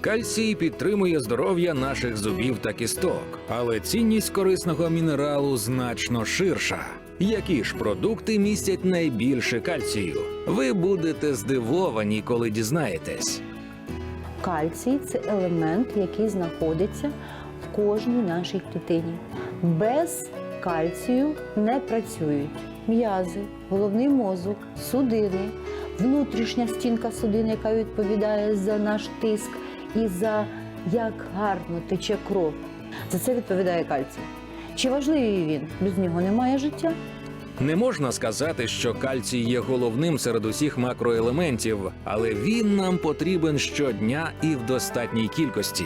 Кальцій підтримує здоров'я наших зубів та кісток, але цінність корисного мінералу значно ширша. Які ж продукти містять найбільше кальцію? Ви будете здивовані, коли дізнаєтесь. Кальцій це елемент, який знаходиться в кожній нашій клітині. Без кальцію не працюють м'язи, головний мозок, судини, внутрішня стінка судини, яка відповідає за наш тиск і за як гарно тече кров. За це відповідає кальцій. Чи важливий він? Без нього немає життя. Не можна сказати, що кальцій є головним серед усіх макроелементів, але він нам потрібен щодня і в достатній кількості.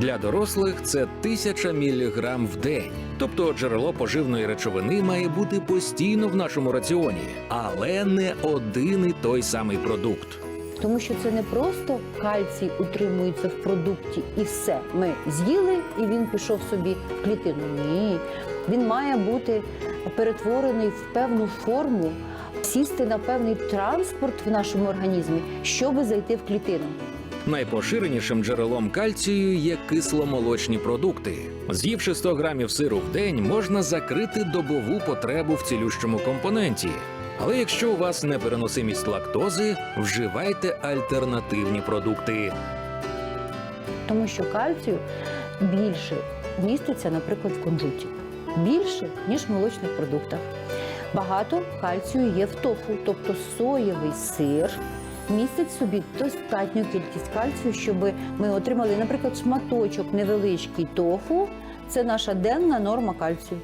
Для дорослих це тисяча міліграм в день. Тобто джерело поживної речовини має бути постійно в нашому раціоні, але не один і той самий продукт. Тому що це не просто кальцій утримується в продукті і все. Ми з'їли, і він пішов собі в клітину. Ні. Він має бути перетворений в певну форму, сісти на певний транспорт в нашому організмі, щоб зайти в клітину. Найпоширенішим джерелом кальцію є кисломолочні продукти. З'ївши 100 грамів сиру в день, можна закрити добову потребу в цілющому компоненті. Але якщо у вас непереносимість лактози, вживайте альтернативні продукти. Тому що кальцію більше міститься, наприклад, в кунжуті. Більше, ніж в молочних продуктах. Багато кальцію є в тофу, тобто соєвий сир містить в собі достатню кількість кальцію, щоб ми отримали, наприклад, шматочок невеличкий тофу. Це наша денна норма кальцію.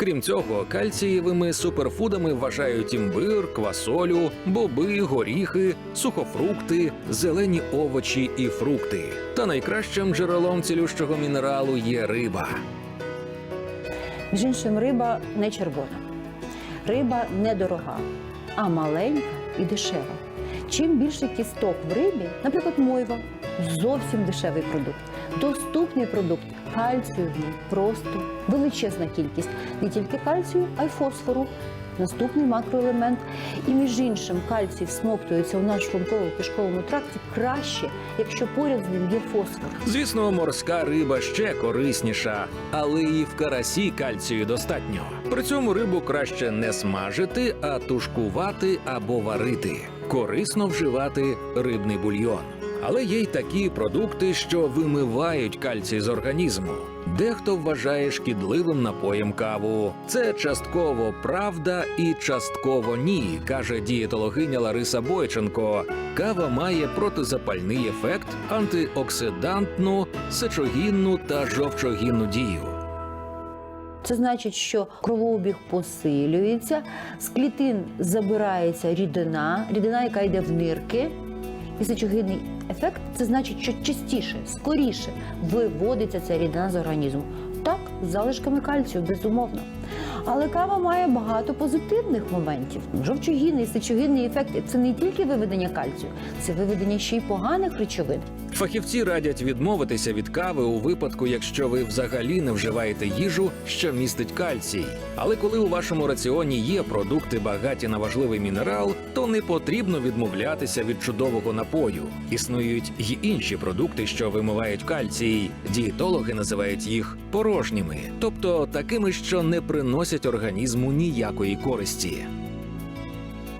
Крім цього, кальцієвими суперфудами вважають імбир, квасолю, боби, горіхи, сухофрукти, зелені овочі і фрукти. Та найкращим джерелом цілющого мінералу є риба. Між іншим, риба не червона. Риба недорога, а маленька і дешева. Чим більше кісток в рибі, наприклад, мойва, зовсім дешевий продукт. Доступний продукт кальцію в ній просто величезна кількість. Не тільки кальцію, а й фосфору. Наступний макроелемент. І між іншим, кальцій всмоктується у наш шлунково-кишковому тракті краще, якщо поряд з ним є фосфор. Звісно, морська риба ще корисніша, але і в карасі кальцію достатньо. При цьому рибу краще не смажити, а тушкувати або варити. Корисно вживати рибний бульйон. Але є й такі продукти, що вимивають кальцій з організму. Дехто вважає шкідливим напоєм каву. Це частково правда і частково ні, каже дієтологиня Лариса Бойченко. Кава має протизапальний ефект, антиоксидантну, сечогінну та жовчогінну дію. Це значить, що кровообіг посилюється, з клітин забирається рідина, рідина, яка йде в нирки. І ефект це значить, що частіше, скоріше виводиться ця рідина з організму. Так, з залишками кальцію, безумовно. Але кава має багато позитивних моментів. Жовчогінний, сечогінний ефект це не тільки виведення кальцію, це виведення ще й поганих речовин. Фахівці радять відмовитися від кави у випадку, якщо ви взагалі не вживаєте їжу, що містить кальцій. Але коли у вашому раціоні є продукти багаті на важливий мінерал, то не потрібно відмовлятися від чудового напою. Існують й інші продукти, що вимивають кальцій. Дієтологи називають їх порожніми, тобто такими, що не приносять організму ніякої користі.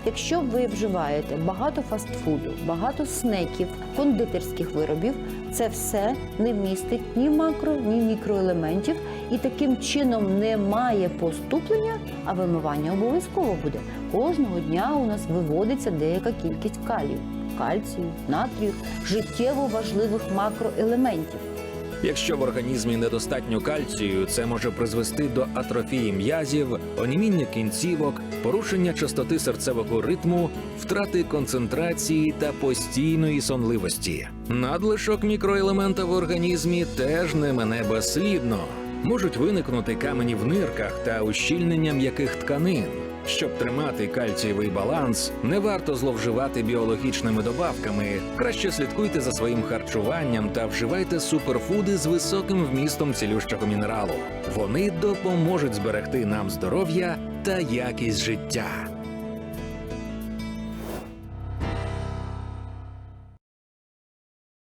Якщо ви вживаєте багато фастфуду, багато снеків, кондитерських виробів, це все не містить ні макро, ні мікроелементів, і таким чином немає поступлення, а вимивання обов'язково буде. Кожного дня у нас виводиться деяка кількість калію, кальцію, натрію, життєво важливих макроелементів. Якщо в організмі недостатньо кальцію, це може призвести до атрофії м'язів, оніміння кінцівок, порушення частоти серцевого ритму, втрати концентрації та постійної сонливості. Надлишок мікроелемента в організмі теж не мене безслідно. Можуть виникнути камені в нирках та ущільнення м'яких тканин. Щоб тримати кальцієвий баланс, не варто зловживати біологічними добавками. Краще слідкуйте за своїм харчуванням та вживайте суперфуди з високим вмістом цілющого мінералу. Вони допоможуть зберегти нам здоров'я та якість життя.